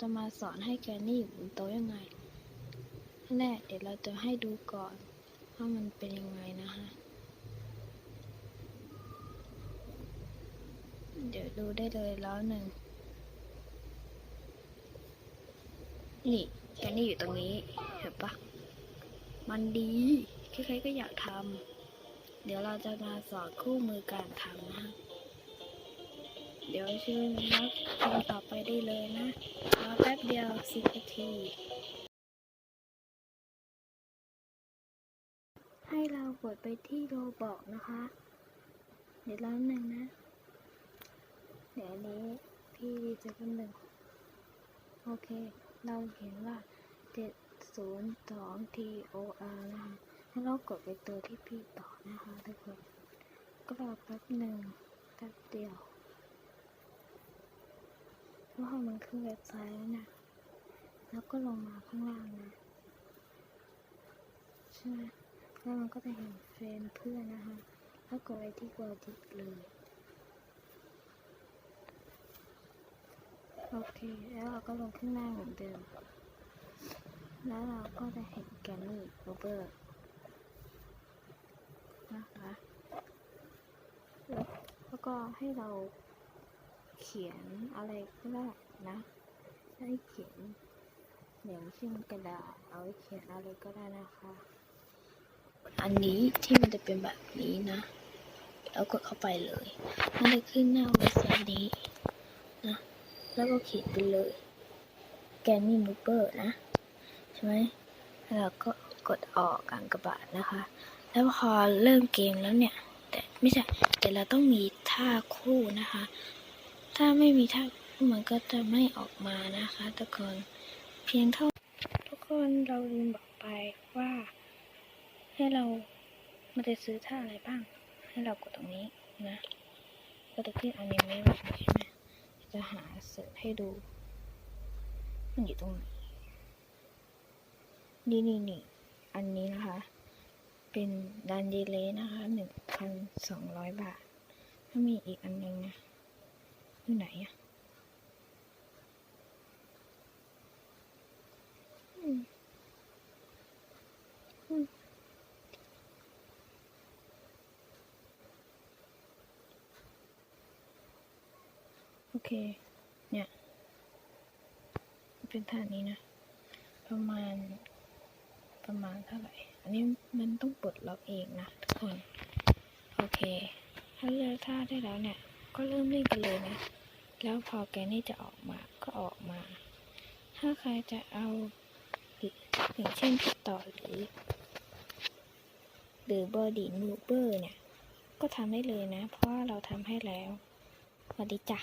จะมาสอนให้แกนี่อยู่บนโต๊ะยังไงแรกเดี๋ยวเราจะให้ดูก่อนว่ามันเป็นยังไงนะฮะ เดี๋ยวดูได้เลยแล้วหนึ่ง นี่แกนี่อยู่ตรงนี้ เห็นปะ มันดีใครๆก็อยากทำ เดี๋ยวเราจะมาสอนคู่มือการทำนะฮะ เดี๋ยวเชิญรับชมต่อไปได้เลยนะรอแป๊บเดียวสิบนาที ให้เรากดไปที่โรบอกนะคะ เดี๋ยวร้านหนึ่งนะ เดี๋ยวนนี้พี่จะเป็นหนึ่งโอเค เราเห็นว่า 702 T O R นะคะให้เรากดไปตัวที่พี่ต่อนะคะทุกคน ก็รอแป๊บหนึ่งแป๊บเดียว เพราะมันขึ้นเว็บไซต์แล้วนะ แล้วก็ลงมาข้างล่างนะใช่ไหมแล้วมันก็จะเห็นเฟรนเพื่อนนะคะแล้วกดไปที่กดจิกเลย โอเค แล้วเราก็ลงข้างล่าเหมือนเดิม แล้วเราก็จะเห็นแกนนี่โรเบอร์นะคะ แล้วก็ให้เรา เขียนอะไรก็ได้นะให้เขียนอย่างเช่นกระดาษเอาไว้เขียนอะไรก็ได้นะคะ อันนี้ที่มันจะเป็นแบบนี้นะแล้วกดเข้าไปเลยมันจะขึ้นหน้าเว็บไซต์นี้นะแล้วก็เขียนไปเลยแกนนี่มูเปอร์นะใช่ไหมแล้วก็กดออกกลางกระบาดนะคะ แล้วพอเริ่มเกมแล้วเนี่ย แต่ไม่ใช่แต่เราต้องมีท่าคู่นะคะ ถ้าไม่มีท่ามันก็จะไม่ออกมานะคะทุกคนเพียงเท่าทุกคนเราลืมบอกไปว่า ให้เรามันจะซื้อท่าอะไรบ้าง ให้เรากดตรงนี้นะก็จะขึ้นอนิเมะแบบนี้ใช่ไหมจะหาเสิร์ชให้ดู มันอยู่ตรงไหนนี่นี่นี่อันนี้นะคะ เป็นดันเยเลนะคะหนึ่งพันสองร้อยบาท ถ้ามีอีกอันนึงนะ อยู่ไหนอะอืมอืมโอเค เนี่ย เป็นท่านี้นะ ประมาณ ประมาณเท่าไหร่ อันนี้มันต้องปลดล็อกเองนะทุกคน โอเค ถ้าเลือกท่าได้แล้วเนี่ย ก็เริ่มเล่นกันเลยนะ แล้วพอแกนี่จะออกมาก็ออกมา ถ้าใครจะเอาอย่างเช่นพี่ต่อหรือ หรือบอดี้มูเบอร์เนี่ย ก็ทำได้เลยนะ เพราะเราทำให้แล้วสวัสดีจ้ะ